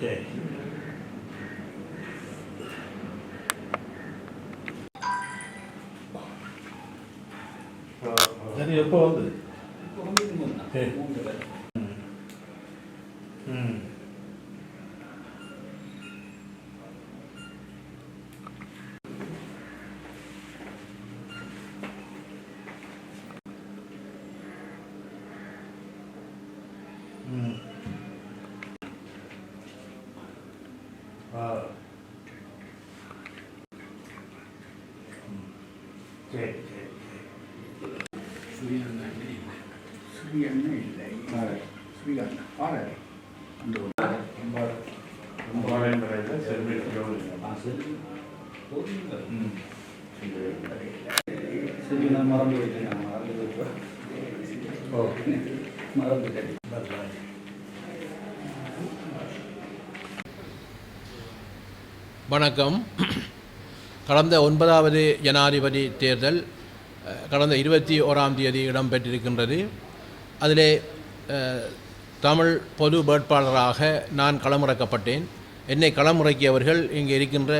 சரி சரி எப்போ வந்தது சரி ம் சரி சரி இல்லை இல்லை சுயண்ணா ஆறு அந்த ரொம்ப மறந்து மறந்து மறந்துட்டேன் வணக்கம். கடந்த ஒன்பதாவது ஜனாதிபதி தேர்தல் கடந்த இருபத்தி ஓராம் தேதி இடம்பெற்றிருக்கின்றது. அதிலே தமிழ் பொது வேட்பாளராக நான் களமிறக்கப்பட்டேன். என்னை களமிறக்கியவர்கள் இங்கே இருக்கின்ற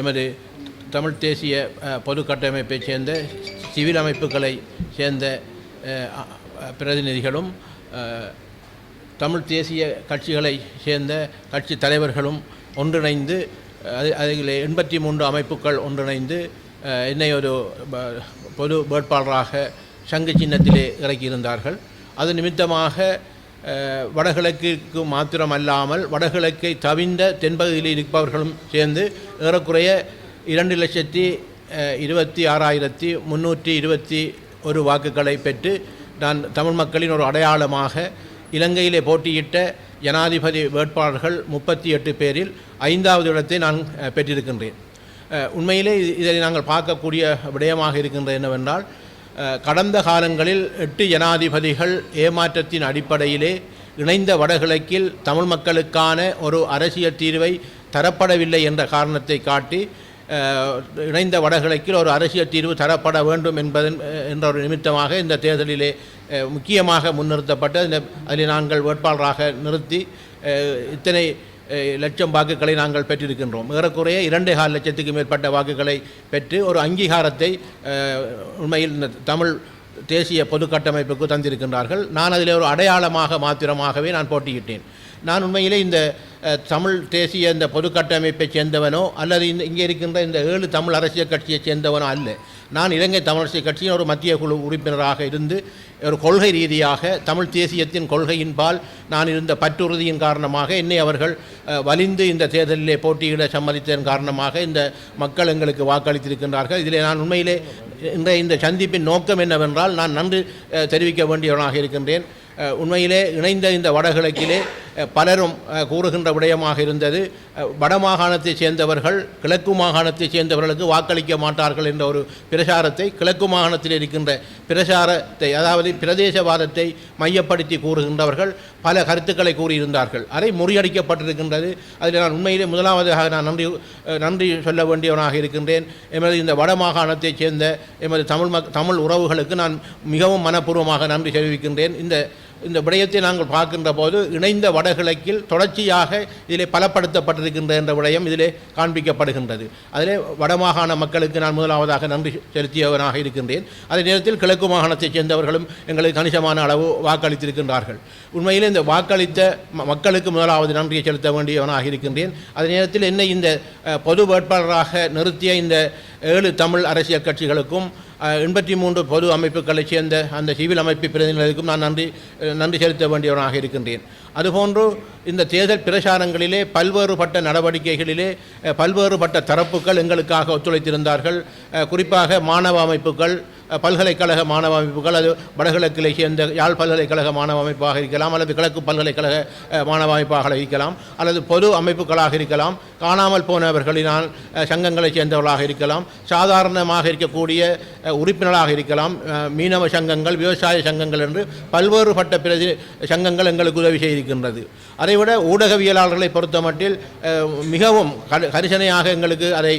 எமது தமிழ் தேசிய பொது கட்டமைப்பைச் சேர்ந்த சிவில் அமைப்புகளை சேர்ந்த பிரதிநிதிகளும் தமிழ் தேசிய கட்சிகளை சேர்ந்த கட்சி தலைவர்களும் ஒன்றிணைந்து அது அதில் எண்பத்தி மூன்று அமைப்புகள் ஒன்றிணைந்து என்னை ஒரு பொது வேட்பாளராக சங்கு சின்னத்திலே இறக்கியிருந்தார்கள். அது நிமித்தமாக வடகிழக்கிற்கு மாத்திரமல்லாமல் வடகிழக்கை தவிந்த தென்பகுதியில் இருப்பவர்களும் சேர்ந்து ஏறக்குறைய இரண்டு லட்சத்தி இருபத்தி ஆறாயிரத்தி முந்நூற்றி இருபத்தி ஒரு வாக்குகளை பெற்று நான் தமிழ் மக்களின் ஒரு அடையாளமாக இலங்கையிலே போட்டியிட்ட ஜனாதிபதி வேட்பாளர்கள் முப்பத்தி எட்டு பேரில் ஐந்தாவது இடத்தை நான் பெற்றிருக்கின்றேன். உண்மையிலே இதை நாங்கள் பார்க்கக்கூடிய விடயமாக இருக்கின்றது என்னவென்றால் கடந்த காலங்களில் எட்டு ஜனாதிபதிகள் ஏமாற்றத்தின் அடிப்படையிலே இணைந்த வடகிழக்கில் தமிழ் மக்களுக்கான ஒரு அரசியல் தீர்வை தரப்படவில்லை என்ற காரணத்தை காட்டி இணைந்த வடகிழக்கில் ஒரு அரசியல் தீர்வு தரப்பட வேண்டும் என்பதன் என்ற ஒரு நிமித்தமாக இந்த தேர்தலிலே முக்கியமாக முன்னிறுத்தப்பட்ட இந்த அதில் நாங்கள் வேட்பாளராக நிறுத்தி இத்தனை லட்சம் வாக்குகளை நாங்கள் பெற்றிருக்கின்றோம். ஏறக்குறைய இரண்டே கால் லட்சத்துக்கு மேற்பட்ட வாக்குகளை பெற்று ஒரு அங்கீகாரத்தை உண்மையில் இந்த தமிழ் தேசிய பொது கட்டமைப்புக்கு தந்திருக்கின்றார்கள். நான் அதில் ஒரு அடையாளமாக மாத்திரமாகவே நான் போட்டியிட்டேன். நான் உண்மையிலே இந்த தமிழ் தேசிய இந்த பொது கட்டமைப்பை சேர்ந்தவனோ அல்லது இந்த இங்கே இருக்கின்ற இந்த ஏழு தமிழ் அரசியல் கட்சியை சேர்ந்தவனோ அல்ல. நான் இலங்கை தமிழ் அரசியல் கட்சியின் ஒரு மத்திய குழு உறுப்பினராக இருந்து ஒரு கொள்கை ரீதியாக தமிழ் தேசியத்தின் கொள்கையின்பால் நான் இருந்த பற்றுறுதியின் காரணமாக என்னை அவர்கள் வலிந்து இந்த தேர்தலிலே போட்டியிட சம்மதித்ததன் காரணமாக இந்த மக்கள் எங்களுக்கு வாக்களித்திருக்கின்றார்கள். இதில் நான் உண்மையிலே இந்த இந்த சந்திப்பின் நோக்கம் என்னவென்றால் நான் நன்றி தெரிவிக்க வேண்டியவனாக இருக்கின்றேன். உண்மையிலே இணைந்த இந்த வடகிழக்கிலே பலரும் கூறுகின்ற விடயமாக இருந்தது. வடமாகாணத்தைச் சேர்ந்தவர்கள் கிழக்கு மாகாணத்தைச் சேர்ந்தவர்களுக்கு வாக்களிக்க மாட்டார்கள் என்ற ஒரு பிரசாரத்தை கிழக்கு மாகாணத்தில் இருக்கின்ற பிரசாரத்தை அதாவது பிரதேசவாதத்தை மையப்படுத்தி கூறுகின்றவர்கள் பல கருத்துக்களை கூறியிருந்தார்கள். அதை முறியடிக்கப்பட்டிருக்கின்றது. அதில் நான் உண்மையிலே முதலாவதாக நான் நன்றி நன்றி சொல்ல வேண்டியவனாக இருக்கின்றேன். எமது இந்த வடமாகாணத்தைச் சேர்ந்த எமது தமிழ் தமிழ் உறவுகளுக்கு நான் மிகவும் மனப்பூர்வமாக நன்றி தெரிவிக்கின்றேன். இந்த இந்த விடயத்தை நாங்கள் பார்க்கின்ற போது இணைந்த வடகிழக்கில் தொடர்ச்சியாக இதிலே பலப்படுத்தப்பட்டிருக்கின்ற என்ற விடயம் இதிலே காண்பிக்கப்படுகின்றது. அதிலே வடமாகாண மக்களுக்கு நான் முதலாவதாக நன்றி செலுத்தியவனாக இருக்கின்றேன். அதே நேரத்தில் கிழக்கு மாகாணத்தைச் சேர்ந்தவர்களும் எங்களுக்கு கணிசமான அளவு வாக்களித்திருக்கின்றார்கள். உண்மையில் இந்த வாக்களித்த ம- மக்களுக்கு முதலாவது நன்றியை செலுத்த வேண்டியவனாக இருக்கின்றேன். அதே நேரத்தில் என்னை இந்த பொது வேட்பாளராக நிறுத்திய இந்த ஏழு தமிழ் அரசியல் கட்சிகளுக்கும் எண்பத்தி மூன்று பொது அமைப்புகளைச் சேர்ந்த அந்த சிவில் அமைப்பு பிரதிநிதிகளுக்கும் நான் நன்றி நன்றி செலுத்த வேண்டியவனாக இருக்கின்றேன். அதுபோன்று இந்த தேர்தல் பிரச்சாரங்களிலே பல்வேறுபட்ட நடவடிக்கைகளிலே பல்வேறுபட்ட தரப்புகள் எங்களுக்காக ஒத்துழைத்திருந்தார்கள். குறிப்பாக மாணவ அமைப்புகள் பல்கலைக்கழக மாணவ அமைப்புகள் அது வடகிழக்கிலே சேர்ந்த யாழ் பல்கலைக்கழக மாணவ அமைப்பாக இருக்கலாம் அல்லது கிழக்கு பல்கலைக்கழக மாணவ அமைப்பாக இருக்கலாம் அல்லது பொது அமைப்புகளாக இருக்கலாம். காணாமல் போனவர்களினால் சங்கங்களை சங்கங்களைச் சேர்ந்தவர்களாக இருக்கலாம். சாதாரணமாக இருக்கக்கூடிய உறுப்பினராக இருக்கலாம். மீனவ சங்கங்கள் விவசாய சங்கங்கள் என்று பல்வேறுபட்ட பிரதி சங்கங்கள் எங்களுக்கு உதவி செய்திருக்கின்றது. அதைவிட ஊடகவியலாளர்களை பொறுத்த மட்டில் மிகவும் கரிசனையாக எங்களுக்கு அதை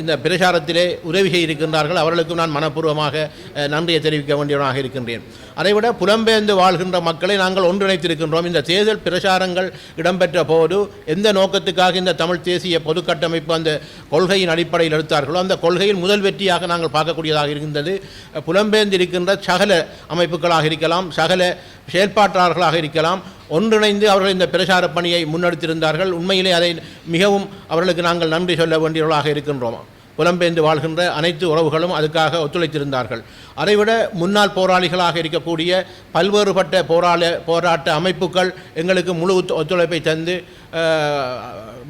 இந்த பிரச்சாரத்திலே உதவி செய்திருக்கின்றார்கள். அவர்களுக்கும் நான் மனப்பூர்வமாக விதமாக நன்றியை தெரிவிக்க வேண்டியவனாக இருக்கின்றேன். அதைவிட புலம்பெயர்ந்து வாழ்கின்ற மக்களை நாங்கள் ஒன்றிணைத்திருக்கின்றோம். இந்த தேர்தல் பிரச்சாரங்கள் இடம்பெற்ற போது எந்த நோக்கத்துக்காக இந்த தமிழ் தேசிய பொது கட்டமைப்பு அந்த கொள்கையின் அடிப்படையில் எடுத்தார்களோ அந்த கொள்கையில் முதல் வெற்றியாக நாங்கள் பார்க்கக்கூடியதாக இருக்கின்றது. புலம்பெயர்ந்து இருக்கின்ற சகல அமைப்புகளாக இருக்கலாம் சகல செயல்பாட்டாளர்களாக இருக்கலாம் ஒன்றிணைந்து அவர்கள் இந்த பிரச்சார பணியை முன்னெடுத்திருந்தார்கள். உண்மையிலே அதை மிகவும் அவர்களுக்கு நாங்கள் நன்றி சொல்ல வேண்டியவர்களாக இருக்கின்றோம். புலம்பெயர்ந்து வாழ்கின்ற அனைத்து உறவுகளும் அதுக்காக ஒத்துழைத்திருந்தார்கள். அதைவிட முன்னாள் போராளிகளாக இருக்கக்கூடிய பல்வேறுபட்ட போராள போராட்ட அமைப்புகள் எங்களுக்கு முழு ஒத்துழைப்பை தந்து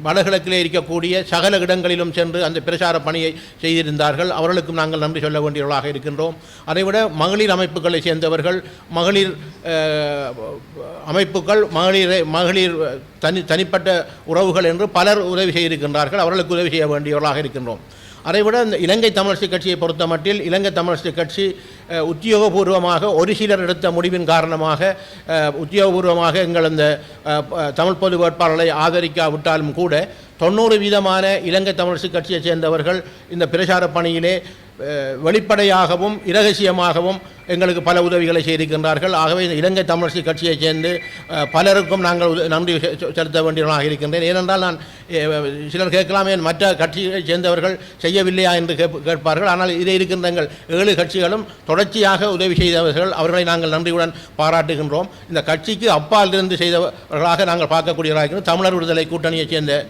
வடகிழக்கிலே இருக்கக்கூடிய சகல இடங்களிலும் சென்று அந்த பிரச்சார பணியை செய்திருந்தார்கள். அவர்களுக்கும் நாங்கள் நன்றி சொல்ல வேண்டியவர்களாக இருக்கின்றோம். அதைவிட மகளிர் அமைப்புகளை சேர்ந்தவர்கள் மகளிர் அமைப்புகள் மகளிரை மகளிர் தனி தனிப்பட்ட உறவுகள் என்று பலர் உதவி செய்திருக்கின்றார்கள். அவர்களுக்கு உதவி செய்ய வேண்டியவர்களாக இருக்கின்றோம். அதைவிட இந்த இலங்கை தமிழரசு கட்சியை பொறுத்தமட்டில் இலங்கை தமிழரசு கட்சி உத்தியோகபூர்வமாக ஒரு சிலர் எடுத்த முடிவின் காரணமாக உத்தியோகபூர்வமாக எங்கள் அந்த தமிழ் பொது வேட்பாளரை ஆதரிக்காவிட்டாலும் கூட தொண்ணூறு வீதமான இலங்கை தமிழரசு கட்சியைச் சேர்ந்தவர்கள் இந்த பிரச்சார பணியிலே வெளிப்படையாகவும் இரகசியமாகவும் எங்களுக்கு பல உதவிகளை செய்திருக்கின்றார்கள். ஆகவே இந்த இலங்கை தமிழரசு கட்சியைச் சேர்ந்து பலருக்கும் நாங்கள் உத- நன்றி செ- செலுத்த வேண்டியவனாக இருக்கின்றேன். ஏனென்றால் நான் சிலர் கேட்கலாமே மற்ற கட்சியைச் சேர்ந்தவர்கள் செய்யவில்லையா என்று கேட்பார்கள். ஆனால் இதை இருக்கின்ற எங்கள் ஏழு கட்சிகளும் தொடர்ச்சியாக உதவி செய்தவர்கள். அவர்களை நாங்கள் நன்றியுடன் பாராட்டுகின்றோம். இந்த கட்சிக்கு அப்பால் இருந்து செய்தவர்களாக நாங்கள் பார்க்கக்கூடியவர்களாக இருக்கிறோம் தமிழர் விடுதலை கூட்டணியைச் சேர்ந்த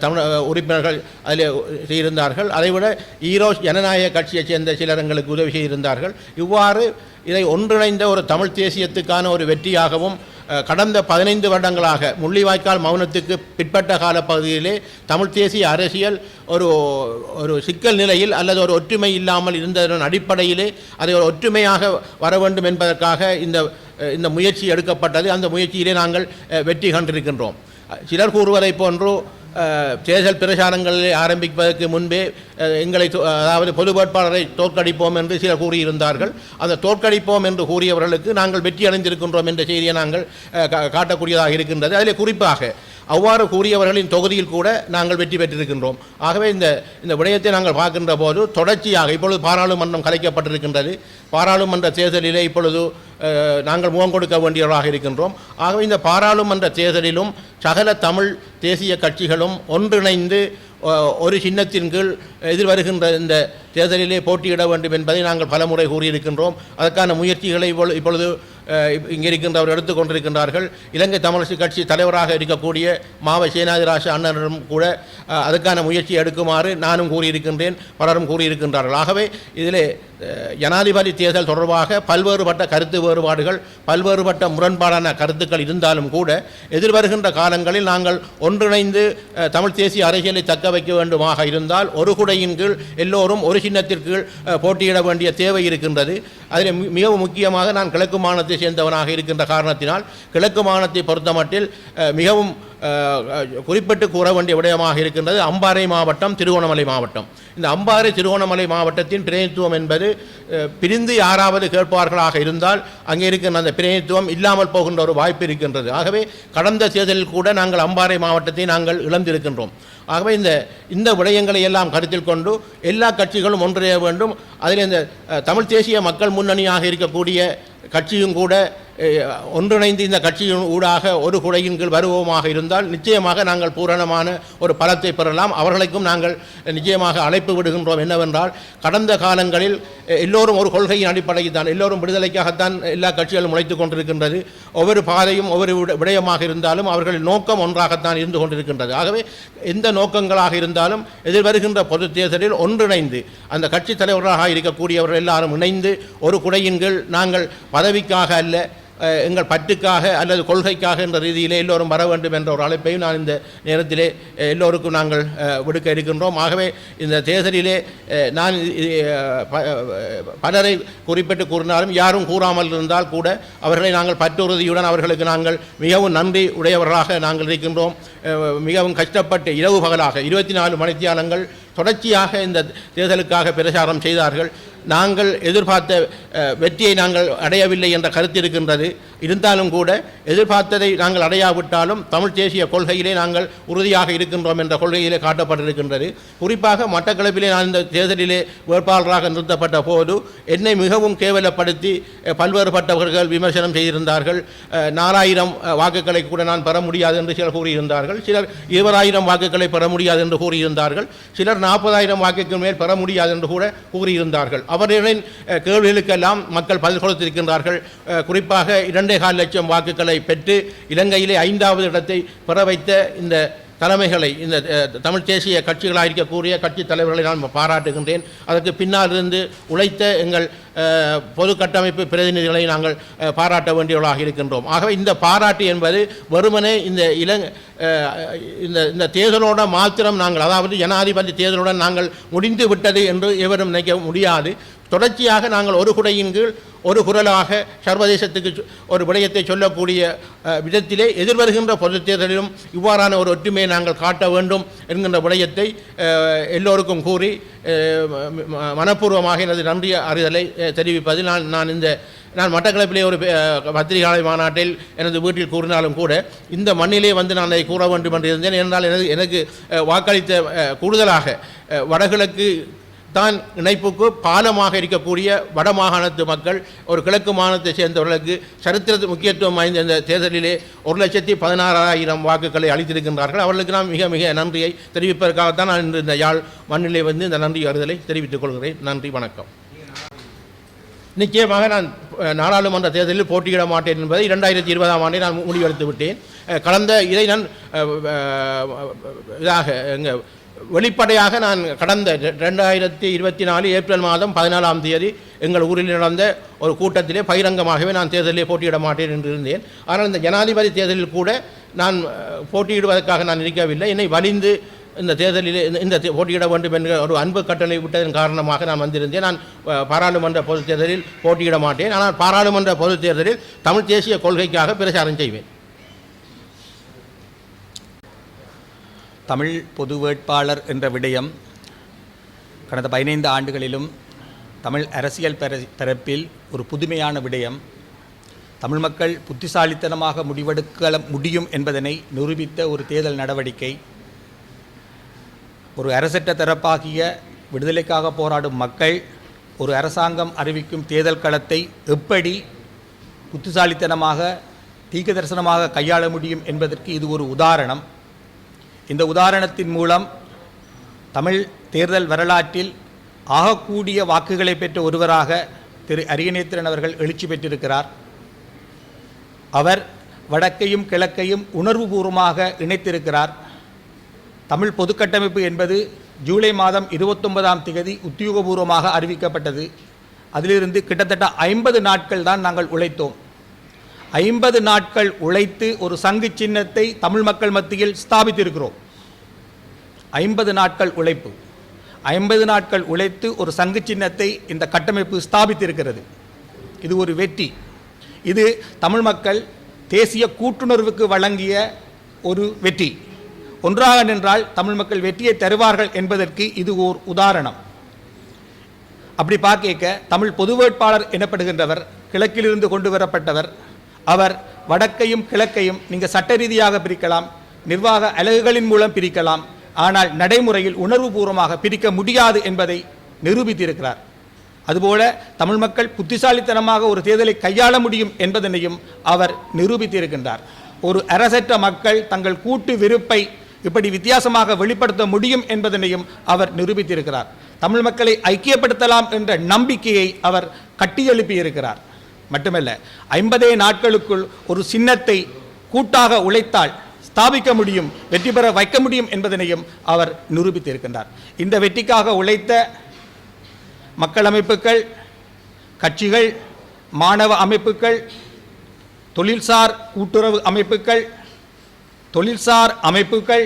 தமிழ் உறுப்பினர்கள் அதில் செய்திருந்தார்கள். அதைவிட ஈரோஸ் ஜனநாயக கட்சியைச் சேர்ந்த சிலர் எங்களுக்கு உதவி செய்திருந்தார்கள். இவ்வாறு இதை ஒன்றிணைந்த ஒரு தமிழ் தேசியத்துக்கான ஒரு வெற்றியாகவும் கடந்த பதினைந்து வருடங்களாக முள்ளிவாய்க்கால் மௌனத்துக்கு பிற்பட்ட கால பகுதியிலே தமிழ் தேசிய அரசியல் ஒரு ஒரு சிக்கல் நிலையில் அல்லது ஒரு ஒற்றுமை இல்லாமல் இருந்ததன் அடிப்படையிலே அதை ஒரு ஒற்றுமையாக வர வேண்டும் என்பதற்காக இந்த இந்த முயற்சி எடுக்கப்பட்டது. அந்த முயற்சியிலே நாங்கள் வெற்றி கண்டிருக்கின்றோம். சிலர் கூறுவதை போன்றோ தேர்தல் பிரசாரங்களை ஆரம்பிப்பதற்கு முன்பே எங்களை அதாவது பொது வேட்பாளரை தோற்கடிப்போம் என்று சிலர் கூறியிருந்தார்கள். அந்த தோற்கடிப்போம் என்று கூறியவர்களுக்கு நாங்கள் வெற்றி அடைந்திருக்கின்றோம் என்ற செய்தியை நாங்கள் காட்டக்கூடியதாக இருக்கின்றது. அதில் குறிப்பாக அவ்வாறு கூறியவர்களின் தொகுதியில் கூட நாங்கள் வெற்றி பெற்றிருக்கின்றோம். ஆகவே இந்த இந்த விடயத்தை நாங்கள் பார்க்கின்ற போது தொடர்ச்சியாக இப்பொழுது பாராளுமன்றம் கலைக்கப்பட்டிருக்கின்றது. பாராளுமன்ற தேர்தலிலே இப்பொழுது நாங்கள் முகம் கொடுக்க வேண்டியவர்களாக இருக்கின்றோம். ஆகவே இந்த பாராளுமன்ற தேர்தலிலும் சகல தமிழ் தேசிய கட்சிகளும் ஒன்றிணைந்து ஒரு சின்னத்தின் கீழ் எதிர்வருகின்ற இந்த தேர்தலிலே போட்டியிட வேண்டும் என்பதை நாங்கள் பலமுறை கூறியிருக்கின்றோம். அதற்கான முயற்சிகளை இப்பொழு- இப்பொழுது இங்கே இருக்கின்றவர் எடுத்துக்கொண்டிருக்கின்றார்கள் இலங்கை தமிழரசு கட்சி தலைவராக இருக்கக்கூடிய மாவ சேனாதிராச அண்ணனும் கூட அதுக்கான முயற்சி எடுக்குமாறு நானும் கூறியிருக்கின்றேன் பலரும் கூறியிருக்கின்றார்கள். ஆகவே இதிலே ஜனாதிபதி தேர்தல் தொடர்பாக பல்வேறுபட்ட கருத்து வேறுபாடுகள் பல்வேறுபட்ட முரண்பாடான கருத்துக்கள் இருந்தாலும் கூட எதிர்வருகின்ற காலங்களில் நாங்கள் ஒன்றிணைந்து தமிழ் தேசிய அரசியலை தக்க வைக்க வேண்டுமாக இருந்தால் ஒரு குடையின் கீழ் எல்லோரும் ஒரு சின்னத்திற்கு போட்டியிட வேண்டிய தேவை இருக்கின்றது. அதில் மிகவும் முக்கியமாக நான் கிழக்கு மாநிலத்தை சேர்ந்தவனாக இருக்கின்ற காரணத்தினால் கிழக்கு மாநிலத்தை பொறுத்தமட்டில் மிகவும் குறிப்பிட்டு கூற வேண்டிய விடயமாக இருக்கின்றது அம்பாறை மாவட்டம் திருகோணமலை மாவட்டம். இந்த அம்பாறை திருவோணமலை மாவட்டத்தின் பிரதிநிதித்துவம் என்பது பிரிந்து யாராவது கேட்பார்களாக இருந்தால் அங்கே இருக்கின்ற அந்த பிரதிநிதித்துவம் இல்லாமல் போகின்ற ஒரு வாய்ப்பு இருக்கின்றது. ஆகவே கடந்த தேர்தலில் கூட நாங்கள் அம்பாறை மாவட்டத்தை நாங்கள் இழந்திருக்கின்றோம். ஆகவே இந்த இந்த விடயங்களை எல்லாம் கருத்தில் கொண்டு எல்லா கட்சிகளும் ஒன்றிணைய வேண்டும். அதில் இந்த தமிழ்த் தமிழ் தேசிய மக்கள் முன்னணியாக இருக்கக்கூடிய கட்சியும் கூட ஒன்றிணைந்து இந்த கட்சியின் ஊடாக ஒரு குடையின் கீழ் வருவோமாக இருந்தால் நிச்சயமாக நாங்கள் பூரணமான ஒரு பலத்தை பெறலாம். அவர்களுக்கும் நாங்கள் நிச்சயமாக அழைப்பு விடுகின்றோம். என்னவென்றால் கடந்த காலங்களில் எல்லோரும் ஒரு கொள்கையின் அடிப்படையில் தான் எல்லோரும் விடுதலைக்காகத்தான் எல்லா கட்சிகளும் முளைத்துக் கொண்டிருக்கின்றது. ஒவ்வொரு பாதையும் ஒவ்வொரு விட- விடயமாக இருந்தாலும் அவர்களின் நோக்கம் ஒன்றாகத்தான் இருந்து கொண்டிருக்கின்றது. ஆகவே எந்த நோக்கங்களாக இருந்தாலும் எதிர்வருகின்ற பொது தேர்தலில் ஒன்றிணைந்து அந்த கட்சி தலைவர்களாக இருக்கக்கூடியவர்கள் எல்லாரும் இணைந்து ஒரு குடையின் கீழ் நாங்கள் பதவிக்காக அல்ல எங்கள் பற்றுக்காக அல்லது கொள்கைக்காக என்ற ரீதியிலே எல்லோரும் வர வேண்டும் என்ற ஒரு அழைப்பையும் நான் இந்த நேரத்திலே எல்லோருக்கும் நாங்கள் விடுக்க இருக்கின்றோம். ஆகவே இந்த தேர்தலிலே நான் பலரை குறிப்பிட்டு கூறினாலும் யாரும் கூறாமல் இருந்தால் கூட அவர்களை நாங்கள் பற்றுறுதியுடன் அவர்களுக்கு நாங்கள் மிகவும் நன்றி உடையவர்களாக நாங்கள் இருக்கின்றோம். மிகவும் கஷ்டப்பட்டு இரவு பகலாக இருபத்தி நாலு மணித்தியாலங்கள் தொடர்ச்சியாக இந்த தேர்தலுக்காக பிரச்சாரம் செய்தார்கள். நாங்கள் எதிர்பார்த்த வெற்றியை நாங்கள் அடையவில்லை என்ற கருத்து இருக்கின்றது. இருந்தாலும் கூட எதிர்பார்த்ததை நாங்கள் அடையாவிட்டாலும் தமிழ் தேசிய கொள்கையிலே நாங்கள் உறுதியாக இருக்கின்றோம் என்ற கொள்கையிலே காட்டப்பட்டிருக்கின்றது. குறிப்பாக மட்டக்களப்பிலே நான் இந்த தேர்தலிலே வேட்பாளராக நிறுத்தப்பட்ட போது என்னை மிகவும் கேவலப்படுத்தி பல்வேறுபட்டவர்கள் விமர்சனம் செய்திருந்தார்கள். நாலாயிரம் வாக்குகளை கூட நான் பெற முடியாது என்று சிலர் கூறியிருந்தார்கள். சிலர் இருபதாயிரம் வாக்குகளை பெற முடியாது என்று கூறியிருந்தார்கள். சிலர் நாற்பதாயிரம் வாக்குக்கு மேல் பெற முடியாது என்று கூட கூறியிருந்தார்கள். அவர்களின் கேள்விகளுக்கெல்லாம் மக்கள் பதில் கொடுத்திருக்கின்றார்கள். குறிப்பாக இரண்டு கால் லட்சம் வாக்குகளை பெற்று இலங்கையிலே ஐந்தாவது இடத்தை பெற வைத்த இந்த தலைமைகளை இந்த தமிழ் தேசிய கட்சிகளாக இருக்கக்கூடிய கட்சி தலைவர்களை நான் பாராட்டுகின்றேன். அதற்கு பின்னால் இருந்து உழைத்த எங்கள் பொது கட்டமைப்பு பிரதிநிதிகளை நாங்கள் பாராட்ட வேண்டியவர்களாக இருக்கின்றோம். ஆகவே இந்த பாராட்டு என்பது வெறுமனே இந்த இலங் இந்த இந்த தேர்தலோட மாத்திரம் நாங்கள் அதாவது ஜனாதிபதி தேர்தலுடன் நாங்கள் முடிந்து விட்டது என்று எவரும் நினைக்க முடியாது. தொடர்ச்சியாக நாங்கள் ஒரு குடையின் கீழ் ஒரு குரலாக சர்வதேசத்துக்கு சொ- ஒரு விடயத்தை சொல்லக்கூடிய விதத்திலே எதிர்வருகின்ற பொது தேர்தலிலும் இவ்வாறான ஒரு ஒற்றுமையை நாங்கள் காட்ட வேண்டும் என்கின்ற விடயத்தை எல்லோருக்கும் கூறி மனப்பூர்வமாக எனது நன்றி அறிதலை தெரிவிப்பதில் தெரிவிப்பது நான் நான் இந்த நான் மட்டக்களப்பிலே ஒரு பத்திரிகாலை பத்திரிகையாளர் மாநாட்டில் எனது வீட்டில் கூறினாலும் கூட இந்த மண்ணிலே வந்து நான் அதை கூற வேண்டும் என்று இருந்தேன். என்றால் எனது எனக்கு வாக்களித்த கூடுதலாக வடகிழக்கு தான் இணைப்புக்கு பாலமாக இருக்கக்கூடிய வடமாகாணத்து மக்கள் ஒரு கிழக்கு மாநிலத்தை சேர்ந்தவர்களுக்கு சரித்திர முக்கியத்துவம் வாய்ந்த இந்த தேர்தலிலே ஒரு லட்சத்தி பதினாறாயிரம் வாக்குகளை அளித்திருக்கின்றார்கள். அவர்களுக்கு நான் மிக மிக நன்றியை தெரிவிப்பதற்காகத்தான் நான் இன்று இந்த யாழ் மண்ணிலே வந்து இந்த நன்றி அறிதலை தெரிவித்துக் கொள்கிறேன். நன்றி வணக்கம். நிச்சயமாக நான் நாடாளுமன்ற தேர்தலில் போட்டியிட மாட்டேன் என்பதை இரண்டாயிரத்தி இருபதாம் ஆண்டை நான் முடிவெடுத்து விட்டேன். கலந்த இதை நான் இதாக எங்கள் வெளிப்படையாக நான் கடந்த ரெ- ரெண்டாயிரத்தி இருபத்தி நாலு ஏப்ரல் மாதம் பதினாலாம் தேதி எங்கள் ஊரில் நடந்த ஒரு கூட்டத்திலே பகிரங்கமாகவே நான் தேர்தலில் போட்டியிட மாட்டேன் என்று இருந்தேன். ஆனால் இந்த ஜனாதிபதி தேர்தலில் கூட நான் போட்டியிடுவதற்காக நான் இருக்கவில்லை. என்னை வலிந்து இந்த தேர்தலில் இந்த- இந்த போட்டியிட வேண்டும் என்ற ஒரு அன்பு கட்டளை விட்டதன் காரணமாக நான் வந்திருந்தேன். நான் பாராளுமன்ற பொதுத் தேர்தலில் போட்டியிட மாட்டேன். ஆனால் பாராளுமன்ற பொதுத் தேர்தலில் தமிழ் தேசிய கொள்கைக்காக பிரச்சாரம் செய்வேன். தமிழ் பொது வேட்பாளர் என்ற விடயம் கடந்த பதினைந்து ஆண்டுகளிலும் தமிழ் அரசியல் பரப்பில் ஒரு புதுமையான விடயம். தமிழ் மக்கள் புத்திசாலித்தனமாக முடிவெடுக்க முடியும் என்பதனை நிரூபித்த ஒரு தேர்தல் நடவடிக்கை. ஒரு அரசற்ற தரப்பாகிய விடுதலைக்காக போராடும் மக்கள் ஒரு அரசாங்கம் அறிவிக்கும் தேர்தல் களத்தை எப்படி புத்திசாலித்தனமாக தீக்க தரிசனமாக கையாள முடியும் என்பதற்கு இது ஒரு உதாரணம். இந்த உதாரணத்தின் மூலம் தமிழ் தேர்தல் வரலாற்றில் ஆகக்கூடிய வாக்குகளை பெற்ற ஒருவராக திரு அரியநேத்திரன் அவர்கள் எழுச்சி பெற்றிருக்கிறார். அவர் வடக்கையும் கிழக்கையும் உணர்வுபூர்வமாக இணைத்திருக்கிறார். தமிழ் பொதுக்கட்டமைப்பு என்பது ஜூலை மாதம் இருபத்தொன்பதாம் திகதி உத்தியோகபூர்வமாக அறிவிக்கப்பட்டது. அதிலிருந்து கிட்டத்தட்ட ஐம்பது நாட்கள் தான் நாங்கள் உழைத்தோம். ஐம்பது நாட்கள் உழைத்து ஒரு சங்கு சின்னத்தை தமிழ் மக்கள் மத்தியில் ஸ்தாபித்திருக்கிறோம். ஐம்பது நாட்கள் உழைப்பு. ஐம்பது நாட்கள் உழைத்து ஒரு சங்கு சின்னத்தை இந்த கட்டமைப்பு ஸ்தாபித்திருக்கிறது. இது ஒரு வெற்றி. இது தமிழ் மக்கள் தேசிய கூட்டுணர்வுக்கு வழங்கிய ஒரு வெற்றி. ஒன்றாக நின்றால் தமிழ் மக்கள் வெற்றியை தருவார்கள் என்பதற்கு இது ஓர் உதாரணம். அப்படி பார்க்க தமிழ் பொது வேட்பாளர் எனப்படுகின்றவர் கிழக்கிலிருந்து கொண்டு வரப்பட்டவர். அவர் வடக்கையும் கிழக்கையும் நீங்கள் சட்ட ரீதியாக பிரிக்கலாம் நிர்வாக அலகுகளின் மூலம் பிரிக்கலாம் ஆனால் நடைமுறையில் உணர்வுபூர்வமாக பிரிக்க முடியாது என்பதை நிரூபித்திருக்கிறார். அதுபோல தமிழ் மக்கள் புத்திசாலித்தனமாக ஒரு தேர்தலை கையாள முடியும் என்பதனையும் அவர் நிரூபித்திருக்கின்றார். ஒரு அரசற்ற மக்கள் தங்கள் கூட்டு விருப்பை இப்படி வித்தியாசமாக வெளிப்படுத்த முடியும் என்பதனையும் அவர் நிரூபித்திருக்கிறார். தமிழ் மக்களை ஐக்கியப்படுத்தலாம் என்ற நம்பிக்கையை அவர் கட்டியெழுப்பியிருக்கிறார். மட்டுமல்ல ஐம்பதே நாட்களுக்குள் ஒரு சின்னத்தை கூட்டாக உழைத்தால் ஸ்தாபிக்க முடியும் வெற்றி பெற வைக்க முடியும் என்பதனையும் அவர் நிரூபித்திருக்கின்றார். இந்த வெற்றிக்காக உழைத்த மக்கள் அமைப்புகள் கட்சிகள் மாணவ அமைப்புகள் தொழில்சார் கூட்டுறவு அமைப்புகள் தொழில்சார் அமைப்புகள்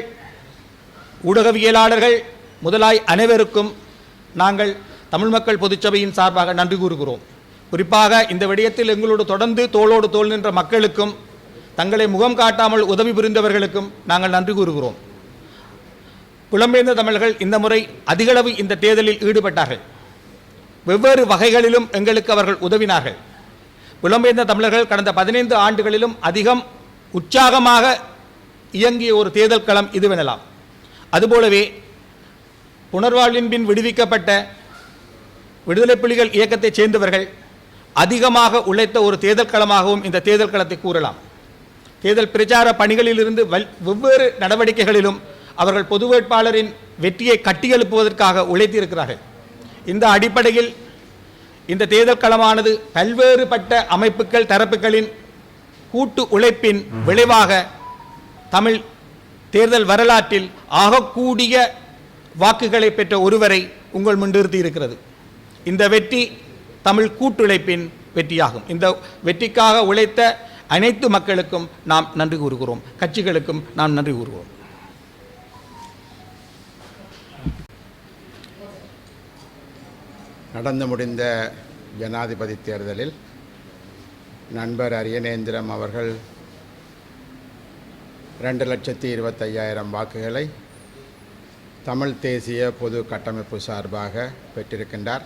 ஊடகவியலாளர்கள் முதலாய் அனைவருக்கும் நாங்கள் தமிழ் மக்கள் பொதுச்சபையின் சார்பாக நன்றி கூறுகிறோம். குறிப்பாக இந்த விடயத்தில் எங்களோடு தொடர்ந்து தோளோடு தோள் நின்ற மக்களுக்கும் தங்களை முகம் காட்டாமல் உதவி புரிந்தவர்களுக்கும் நாங்கள் நன்றி கூறுகிறோம். புலம்பெயர்ந்த தமிழர்கள் இந்த முறை அதிகளவு இந்த தேர்தலில் ஈடுபட்டார்கள். வெவ்வேறு வகைகளிலும் எங்களுக்கு அவர்கள் உதவினார்கள். புலம்பெயர்ந்த தமிழர்கள் கடந்த பதினைந்து ஆண்டுகளிலும் அதிகம் உற்சாகமாக இயங்கிய ஒரு தேர்தல் களம் இதுவெனலாம். அதுபோலவே புனர்வாழ்வின் பின் விடுவிக்கப்பட்ட விடுதலை புலிகள் இயக்கத்தைச் சேர்ந்தவர்கள் அதிகமாக உழைத்த ஒரு தேர்தல் களமாகவும் இந்த தேர்தல் களத்தை கூறலாம். தேர்தல் பிரச்சார பணிகளிலிருந்து வெவ்வேறு நடவடிக்கைகளிலும் அவர்கள் பொது வேட்பாளரின் வெற்றியை கட்டியெழுப்புவதற்காக உழைத்திருக்கிறார்கள். இந்த அடிப்படையில் இந்த தேர்தல் களமானது பல்வேறுபட்ட அமைப்புகள் தரப்புகளின் கூட்டு உழைப்பின் விளைவாக தமிழ் தேர்தல் வரலாற்றில் ஆகக்கூடிய வாக்குகளை பெற்ற ஒருவரை உங்கள் முன்னிறுத்தி இருக்கிறது. இந்த வெற்றி தமிழ் கூட்டுழைப்பின் வெற்றியாகும். இந்த வெற்றிக்காக உழைத்த அனைத்து மக்களுக்கும் நாம் நன்றி கூறுகிறோம். கட்சிகளுக்கும் நாம் நன்றி கூறுகிறோம். நடந்து முடிந்த ஜனாதிபதி தேர்தலில் நண்பர் அரியநேந்திரம் அவர்கள் ரெண்டு லட்சத்தி இருபத்தையாயிரம் வாக்குகளை தமிழ் தேசிய பொது கட்டமைப்பு சார்பாக பெற்றிருக்கின்றார்.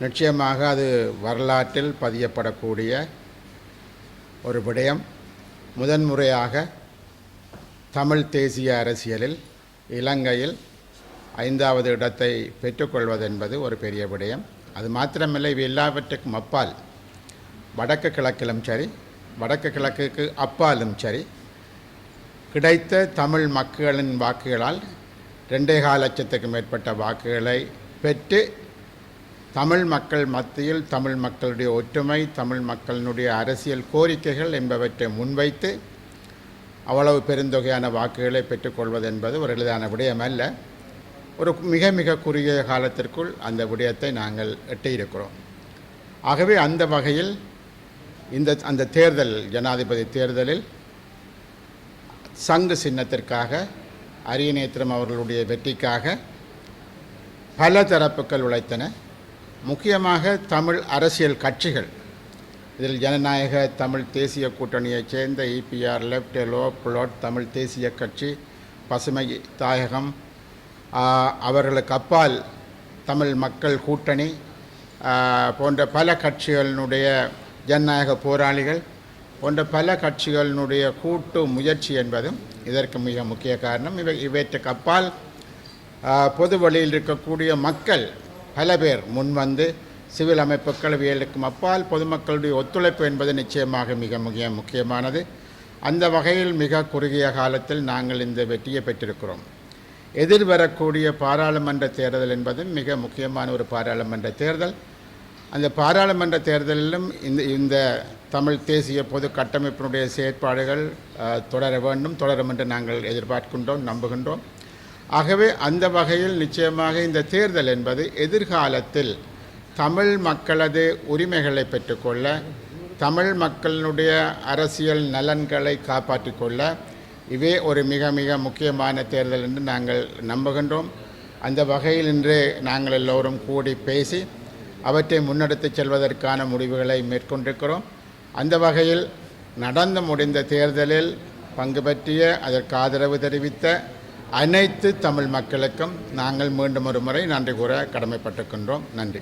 நிச்சயமாக அது வரலாற்றில் பதியப்படக்கூடிய ஒரு விடயம். முதன்முறையாக தமிழ் தேசிய அரசியலில் இலங்கையில் ஐந்தாவது இடத்தை பெற்றுக்கொள்வதென்பது ஒரு பெரிய விடயம். அது மாத்திரமில்லை இவை எல்லாவற்றுக்கும் அப்பால். வடக்கு கிழக்கிலும் சரி வடக்கு கிழக்குக்கு அப்பாலும் சரி கிடைத்த தமிழ் மக்களின் வாக்குகளால் ரெண்டே கால் லட்சத்துக்கு மேற்பட்ட வாக்குகளை பெற்று தமிழ் மக்கள் மத்தியில் தமிழ் மக்களுடைய ஒற்றுமை தமிழ் மக்களினுடைய அரசியல் கோரிக்கைகள் என்பவற்றை முன்வைத்து அவ்வளவு பெருந்தொகையான வாக்குகளை பெற்றுக்கொள்வது என்பது ஒரு எளிதான விடயம் அல்ல. ஒரு மிக மிக குறுகிய காலத்திற்குள் அந்த விடயத்தை நாங்கள் எட்டியிருக்கிறோம். ஆகவே அந்த வகையில் இந்த அந்த தேர்தல் ஜனாதிபதி தேர்தலில் சங்கு சின்னத்திற்காக அரியநேத்திரம் அவர்களுடைய வெற்றிக்காக பல தரப்புகள் உழைத்தன. முக்கியமாக தமிழ் அரசியல் கட்சிகள். இதில் ஜனநாயக தமிழ் தேசிய கூட்டணியைச் சேர்ந்த இபிஆர் லெப்ட் லோ புளோட் தமிழ் தேசிய கட்சி பசுமை தாயகம் அவர்களுக்கு அப்பால் தமிழ் மக்கள் கூட்டணி போன்ற பல கட்சிகளினுடைய ஜனநாயக போராளிகள் போன்ற பல கட்சிகளினுடைய கூட்டு முயற்சி என்பதும் இதற்கு மிக முக்கிய காரணம். இவை இவற்றுக்கு அப்பால் பொது வழியில் இருக்கக்கூடிய மக்கள் பல பேர் முன்வந்து சிவில் அமைப்பு இவைகளுக்கும் அப்பால் பொதுமக்களுடைய ஒத்துழைப்பு என்பது நிச்சயமாக மிக மிக முக்கியமானது. அந்த வகையில் மிக குறுகிய காலத்தில் நாங்கள் இந்த வெற்றியை பெற்றிருக்கிறோம். எதிர்வரக்கூடிய பாராளுமன்ற தேர்தல் என்பதும் மிக முக்கியமான ஒரு பாராளுமன்ற தேர்தல். அந்த பாராளுமன்ற தேர்தலிலும் இந்த இந்த தமிழ் தேசிய பொது கட்டமைப்பினுடைய செயற்பாடுகள் தொடர வேண்டும் தொடரும் என்று நாங்கள் எதிர்பார்க்கின்றோம் நம்புகின்றோம். ஆகவே அந்த வகையில் நிச்சயமாக இந்த தேர்தல் என்பது எதிர்காலத்தில் தமிழ் மக்களது உரிமைகளை பெற்றுக்கொள்ள தமிழ் மக்களினுடைய அரசியல் நலன்களை காப்பாற்றிக் கொள்ள இவே ஒரு மிக மிக முக்கியமான தேர்தல் என்று நாங்கள் நம்புகின்றோம். அந்த வகையில் இன்று நாங்கள் எல்லோரும் கூடி பேசி அவற்றை முன்னெடுத்துச் செல்வதற்கான முடிவுகளை மேற்கொண்டிருக்கிறோம். அந்த வகையில் நடந்து முடிந்த தேர்தலில் பங்கு பற்றிய அதற்கு ஆதரவு தெரிவித்த அனைத்து தமிழ் மக்களுக்கும் நாங்கள் மீண்டும் ஒரு முறை நன்றி கூற கடமைப்பட்டிருக்கின்றோம். நன்றி.